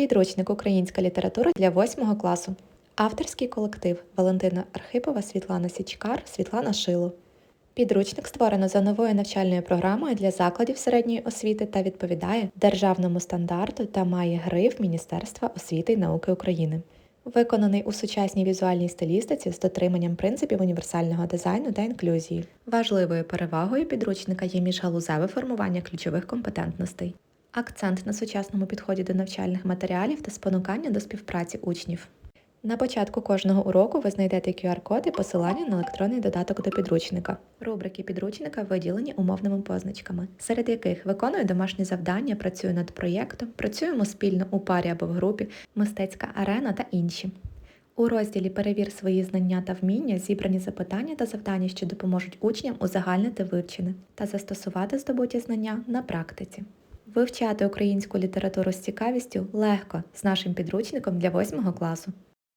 Підручник Українська література для 8 класу. Авторський колектив Валентина Архипова, Світлана Січкар, Світлана Шило. Підручник створено за новою навчальною програмою для закладів середньої освіти та відповідає державному стандарту та має гриф Міністерства освіти і науки України. Виконаний у сучасній візуальній стилістиці з дотриманням принципів універсального дизайну та інклюзії. Важливою перевагою підручника є міжгалузеве формування ключових компетентностей. Акцент на сучасному підході до навчальних матеріалів та спонукання до співпраці учнів. На початку кожного уроку ви знайдете QR-код і посилання на електронний додаток до підручника. Рубрики підручника виділені умовними позначками, серед яких виконую домашні завдання, працюю над проєктом, працюємо спільно у парі або в групі, мистецька арена та інші. У розділі Перевір свої знання та вміння зібрані запитання та завдання, що допоможуть учням узагальнити вивчене та застосувати здобуті знання на практиці. Вивчати українську літературу з цікавістю легко з нашим підручником для 8 класу.